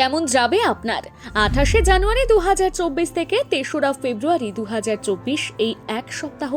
কেমন যাবে আপনার? আঠাশে জানুয়ারি দু হাজার চব্বিশ থেকে তেসরা ফেব্রুয়ারি দু হাজার চব্বিশ এই এক সপ্তাহ।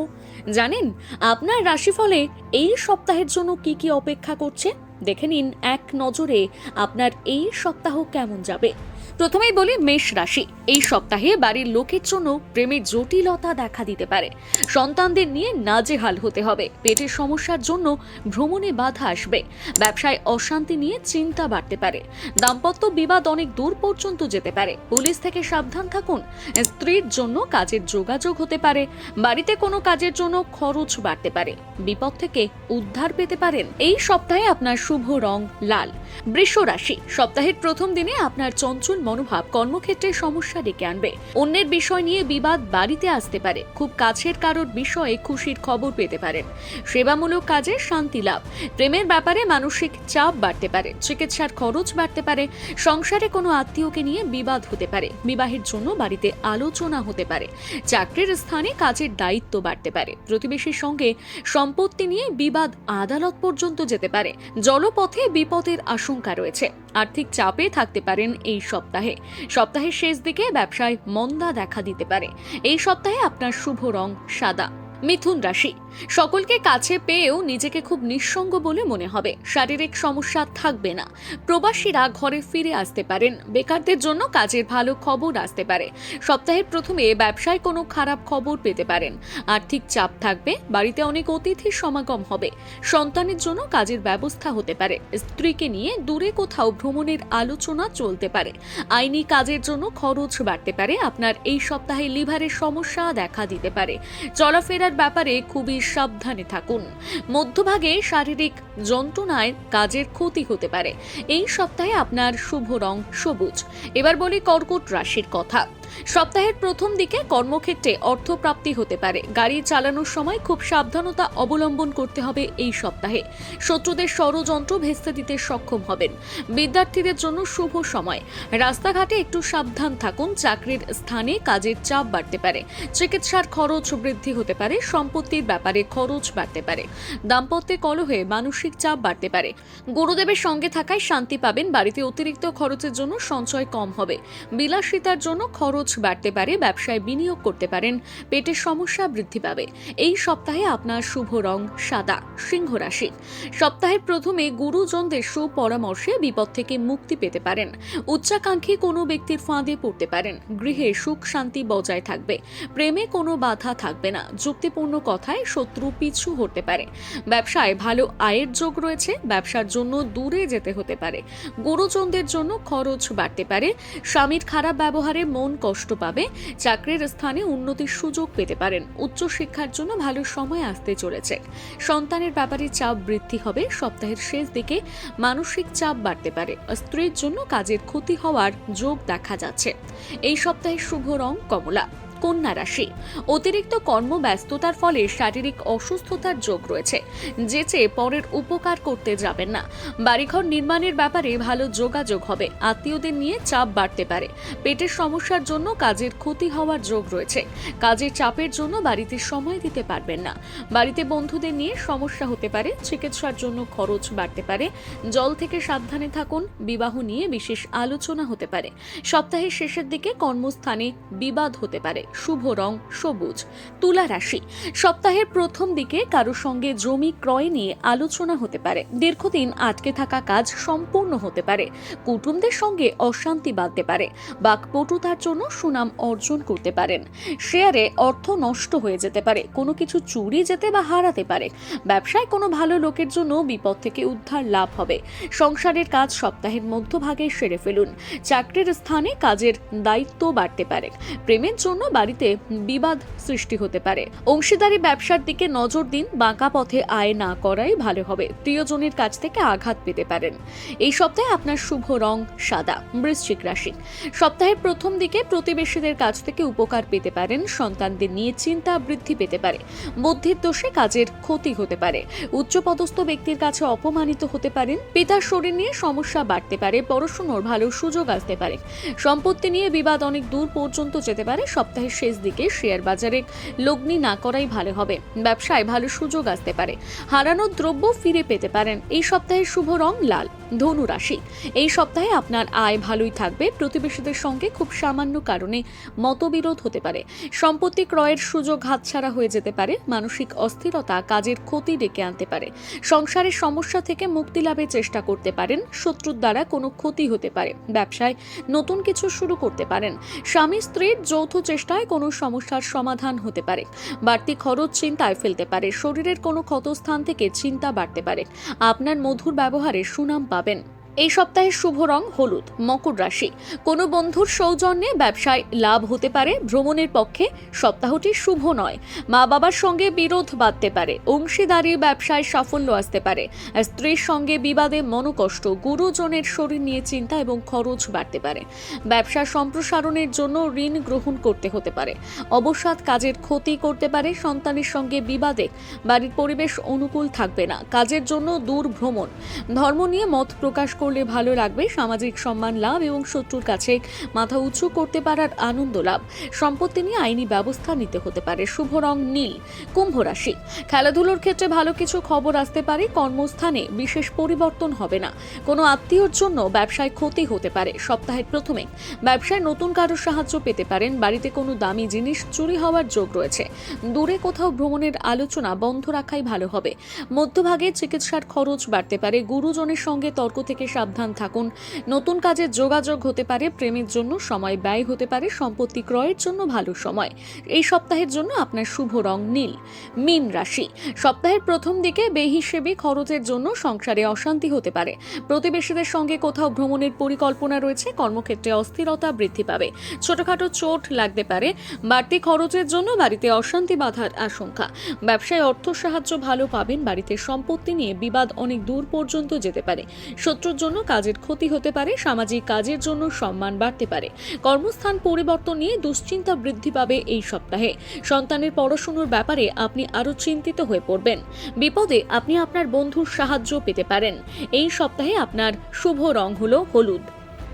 জানেন, আপনার রাশিফলে এই সপ্তাহের জন্য কি কি অপেক্ষা করছে? দেখে নিন এক নজরে আপনার এই সপ্তাহ কেমন যাবে। প্রথমেই বলি মেষ রাশি। এই সপ্তাহে বাড়ির লোকের জন্য প্রেমে জটিলতা দেখা দিতে পারে। সন্তানদের নিয়ে নাজেহাল হতে হবে। পেটের সমস্যার জন্য ভ্রমণে বাধা আসবে। ব্যবসায় অশান্তি নিয়ে চিন্তা বাড়তে পারে। দাম্পত্য বিবাদ অনেক দূর পর্যন্ত যেতে পারে। পুলিশ থেকে সাবধান থাকুন। স্ত্রীর জন্য কাজের যোগাযোগ হতে পারে। বাড়িতে কোনো কাজের জন্য খরচ বাড়তে পারে। বিপদ থেকে উদ্ধার পেতে পারেন। এই সপ্তাহে আপনার শুভ রং লাল। বৃষ রাশি, সপ্তাহের প্রথম দিনে আপনার চঞ্চল মনোভাব কর্মক্ষেত্রে সমস্যা ডেকে আনবে। অন্যের বিষয় নিয়ে বিবাদ বাড়িতে আসতে পারে। খুব কাছের কারোর বিষয়ে খুশির খবর পেতে পারেন। সেবামূলক কাজে শান্তি লাভ। প্রেমের ব্যাপারে মানসিক চাপ বাড়তে পারে। চিকিৎসার খরচ বাড়তে পারে। সংসারে কোনো আত্মীয়কে নিয়ে বিবাদ হতে পারে। বিবাহের জন্য বাড়িতে আলোচনা হতে পারে। চাকরির স্থানে কাজের দায়িত্ব বাড়তে পারে। প্রতিবেশীর সঙ্গে সম্পত্তি নিয়ে বিবাদ আদালত পর্যন্ত যেতে পারে। জলপথে বিপদের আশঙ্কা রয়েছে। আর্থিক চাপে থাকতে পারেন এই সপ্তাহে। সপ্তাহের শেষ দিকে ব্যবসায় মন্দা দেখা দিতে পারে। এই সপ্তাহে আপনার শুভ রং সাদা। মিথুন রাশি। সকলকে কাছে পেয়েও নিজেকে খুব নিঃসঙ্গ বলে মনে হবে। শারীরিক সমস্যা থাকবে না। প্রবাসীরা ঘরে ফিরে আসতে পারেন। বেকারদের জন্য কাজের ভালো খবর আসতে পারে। সপ্তাহের প্রথমে ব্যবসায় কোনো খারাপ খবর পেতে পারেন। আর্থিক চাপ থাকবে, বাড়িতে অনেক অতিথির সমাগম হবে। সন্তানের জন্য কাজের ব্যবস্থা হতে পারে। স্ত্রীকে নিয়ে দূরে কোথাও ভ্রমণের আলোচনা চলতে পারে। আইনি কাজের জন্য খরচ বাড়তে পারে। আপনার এই সপ্তাহে লিভারের সমস্যা দেখা দিতে পারে। চলাফেরার ব্যাপারে খুবই সাবধানে থাকুন। মধ্যভাগে শারীরিক যন্ত্রণায় কাজের ক্ষতি হতে পারে। এই সপ্তাহে আপনার শুভ রং সবুজ। এবার বলি কর্কট রাশির কথা। সপ্তাহের প্রথম দিকে কর্মক্ষেত্রে অর্থপ্রাপ্তি হতে পারে। গাড়ি চালানোর সময় খুব সাবধানতা অবলম্বন করতে হবে এই সপ্তাহে। শত্রুদের ষড়যন্ত্র ভেস্তে দিতে সক্ষম হবেন। বিদ্যার্থীদের জন্য শুভ সময়। রাস্তাঘাটে একটু সাবধান থাকুন, চাকরির স্থানে কাজের চাপ বাড়তে পারে। চিকিৎসার খরচ বৃদ্ধি হতে পারে, সম্পত্তির ব্যাপারে খরচ বাড়তে পারে। দাম্পত্যে কলহে মানসিক চাপ বাড়তে পারে। গুরুদেবের সঙ্গে থাকায় শান্তি পাবেন, বাড়িতে অতিরিক্ত খরচের জন্য সঞ্চয় কম হবে। বিলাসিতার জন্য খরচ বাড়তে পারে, ব্যবসায় বিনিয়োগ করতে পারেন, পেটের সমস্যা বৃদ্ধি পাবে। এই সপ্তাহে আপনার শুভ রং সাদা, সিংহ রাশি। সপ্তাহের প্রথমে গুরুজনদের সুপরামর্শে বিপদ থেকে মুক্তি পেতে পারেন। উচ্চাকাঙ্ক্ষী কোনো ব্যক্তির ফাঁদে পড়তে পারেন। গৃহে সুখ শান্তি বজায় থাকবে। প্রেমে কোনো বাধা থাকবে না। যুক্তিপূর্ণ কথায় শত্রু পিছু হতে পারে। ব্যবসায় ভালো আয়ের যোগ রয়েছে। ব্যবসার জন্য দূরে যেতে হতে পারে। গুরুজনদের জন্য খরচ বাড়তে পারে। স্বামীর খারাপ ব্যবহারে মন কষ্ট পাবে, চাকরির স্থানে উন্নতির সুযোগ পেতে পারেন। উচ্চশিক্ষার জন্য ভালো সময় আসতে চলেছে। সন্তানের ব্যাপারে চাপ বৃদ্ধি হবে, সপ্তাহের শেষ দিকে মানসিক চাপ বাড়তে পারে। স্ত্রীর জন্য কাজের ক্ষতি হওয়ার যোগ দেখা যাচ্ছে। এই সপ্তাহের শুভ রং কমলা। কন্যা রাশি। অতিরিক্ত কর্মব্যস্ততার ফলে শারীরিক অসুস্থতার যোগ রয়েছে। যেচে পরের উপকার করতে যাবেন না। বাড়িঘর নির্মাণের ব্যাপারে ভালো যোগাযোগ হবে। আত্মীয়দের নিয়ে চাপ বাড়তে পারে। পেটের সমস্যার জন্য কাজের ক্ষতি হওয়ার যোগ রয়েছে। কাজের চাপের জন্য বাড়িতে সময় দিতে পারবেন না। বাড়িতে বন্ধুদের নিয়ে সমস্যা হতে পারে। চিকিৎসার জন্য খরচ বাড়তে পারে। জল থেকে সাবধানে থাকুন। বিবাহ নিয়ে বিশেষ আলোচনা হতে পারে। সপ্তাহের শেষের দিকে কর্মস্থানে বিবাদ হতে পারে। শুভ রং সবুজ। তুলা রাশি। সপ্তাহের প্রথম দিকে কারোর সঙ্গে জমি ক্রয় নিয়ে আলোচনা হতে পারে। দীর্ঘদিন আটকে থাকা কাজ সম্পূর্ণ হতে পারে। কুটুমদের সঙ্গে অশান্তি বাঁধতে পারে। বাকপটুতার জন্য সুনাম অর্জন করতে পারেন। শেয়ারে অর্থ নষ্ট হয়ে যেতে পারে। কোনো কিছু চুরি যেতে বা হারাতে পারে। ব্যবসায় কোনো ভালো লোকের জন্য বিপদ থেকে উদ্ধার লাভ হবে। সংসারের কাজ সপ্তাহের মধ্যভাগে সেরে ফেলুন। চাকরির স্থানে কাজের দায়িত্ব বাড়তে পারে। প্রেমের জন্য বাড়িতে বিবাদ সৃষ্টি হতে পারে। অংশীদারি ব্যবসার দিকে নজর দিন, বাঁকা পথে আয় না করাই ভালো হবে। প্রিয়জনের কাছ থেকে আঘাত পেতে পারেন। এই সপ্তাহে আপনার শুভ রং সাদা, বৃশ্চিক রাশি। সপ্তাহের প্রথম দিকে প্রতিবেশীদের কাছ থেকে উপকার পেতে পারেন, সন্তানদের নিয়ে চিন্তা বৃদ্ধি পেতে পারে। বুদ্ধির দোষে কাজের ক্ষতি হতে পারে। উচ্চপদস্থ ব্যক্তির কাছে অপমানিত হতে পারেন। পিতার শরীর নিয়ে সমস্যা বাড়তে পারে, পড়াশুনোর ভালো সুযোগ আসতে পারে। সম্পত্তি নিয়ে বিবাদ অনেক দূর পর্যন্ত যেতে পারে সপ্তাহের শেষ দিকে শেয়ার বাজারে লগ্নি না করাই ভালো হবে। ব্যবসায় ভালো সুযোগ আসতে পারে। হারানো দ্রব্য ফিরে পেতে পারেন। এই সপ্তাহে শুভ রং লাল, ধনু রাশি। এই সপ্তাহে আপনার আয় ভালোই থাকবে। প্রতিবেশীদের সঙ্গে খুব সামান্য কারণে মতবিরোধ হতে পারে। সম্পত্তি ক্রয়ের সুযোগ হাতছাড়া হয়ে যেতে পারে। মানসিক অস্থিরতা কাজের ক্ষতি ডেকে আনতে পারে। সংসারের সমস্যা থেকে মুক্তি লাভের চেষ্টা করতে পারেন। শত্রুর দ্বারা কোনো ক্ষতি হতে পারে। ব্যবসায় নতুন কিছু শুরু করতে পারেন। স্বামী স্ত্রীর যৌথ চেষ্টায় কোনো সমস্যার সমাধান হতে পারে। বাড়তি খরচ চিন্তায় ফেলতে পারে। শরীরের কোনো ক্ষতস্থান থেকে চিন্তা বাড়তে পারে। আপনার মধুর ব্যবহারে সুনাম পাবেন। এই সপ্তাহে শুভ রং হলুদ, মকর রাশি। কোনো বন্ধুর সৌজন্যে ব্যবসায় লাভ হতে পারে, ভ্রমণের পক্ষে সপ্তাহটি শুভ নয়। মা বাবার সঙ্গে বিরোধ বাঁধতে পারে, অংশীদারি ব্যবসায় সাফল্য আসতে পারে। আর স্ত্রীর সঙ্গে বিবাদে মনোকষ্ট, গুরুজনের শরীর নিয়ে চিন্তা এবং খরচ বাড়তে পারে। ব্যবসা সম্প্রসারণের জন্য ঋণ গ্রহণ করতে হতে পারে। অবসাদ কাজের ক্ষতি করতে পারে, সন্তানের সঙ্গে বিবাদে বাড়ির পরিবেশ অনুকূল থাকবে না। কাজের জন্য দূর ভ্রমণ। ধর্ম নিয়ে মত প্রকাশ করলে ভালো লাগবে। সামাজিক সম্মান, লাভ এবং শত্রুর কাছে মাথা উঁচু করতে পারার আনন্দ লাভ। সম্পত্তি নিয়ে আইনি ব্যবস্থা নিতে হতে পারে। শুভ রং নীল, কুম্ভ রাশি। খেলাধুলোর ক্ষেত্রে ভালো কিছু খবর আসতে পারে। কর্মস্থানে বিশেষ পরিবর্তন হবে না। কোনো আত্মীয়র জন্য ব্যবসায় ক্ষতি হতে পারে। সপ্তাহের প্রথমে ব্যবসায় নতুন কারোর সাহায্য পেতে পারেন। বাড়িতে কোনো দামি জিনিস চুরি হওয়ার যোগ রয়েছে। দূরে কোথাও ভ্রমণের আলোচনা বন্ধ রাখাই ভালো হবে। মধ্যভাগে চিকিৎসার খরচ বাড়তে পারে। গুরুজনের সঙ্গে তর্ক থেকে সাবধান থাকুন। নতুন কাজের যোগাযোগ হতে পারে, প্রেমের জন্য সময় ব্যয় হতে পারে, সম্পত্তি ক্রয়ের জন্য ভালো সময়। এই সপ্তাহের জন্য আপনার শুভ রং নীল। মীন রাশি। সপ্তাহের প্রথম দিকে বেহিসেবে খরচের জন্য সংসারে অশান্তি হতে পারে। প্রতিবেশীদের সঙ্গে কোথাও ভ্রমণের পরিকল্পনা রয়েছে, কর্মক্ষেত্রে অস্থিরতা বৃদ্ধি পাবে। ছোটখাটো চোট লাগতে পারে, বাড়তি খরচের জন্য বাড়িতে অশান্তি বাধার আশঙ্কা। ব্যবসায় অর্থ সাহায্য ভালো পাবেন, বাড়িতে সম্পত্তি নিয়ে বিবাদ অনেক দূর পর্যন্ত যেতে পারে। শত্রুর জন্য কাজের ক্ষতি হতে পারে, সামাজিক কাজের জন্য সম্মান বাড়তে পারে। কর্মস্থান পরিবর্তন নিয়ে দুশ্চিন্তা বৃদ্ধি পাবে এই সপ্তাহে। সন্তানের পড়াশুনোর ব্যাপারে আপনি আরও চিন্তিত হয়ে পড়বেন। বিপদে আপনি আপনার বন্ধুর সাহায্য পেতে পারেন। এই সপ্তাহে আপনার শুভ রং হলো হলুদ।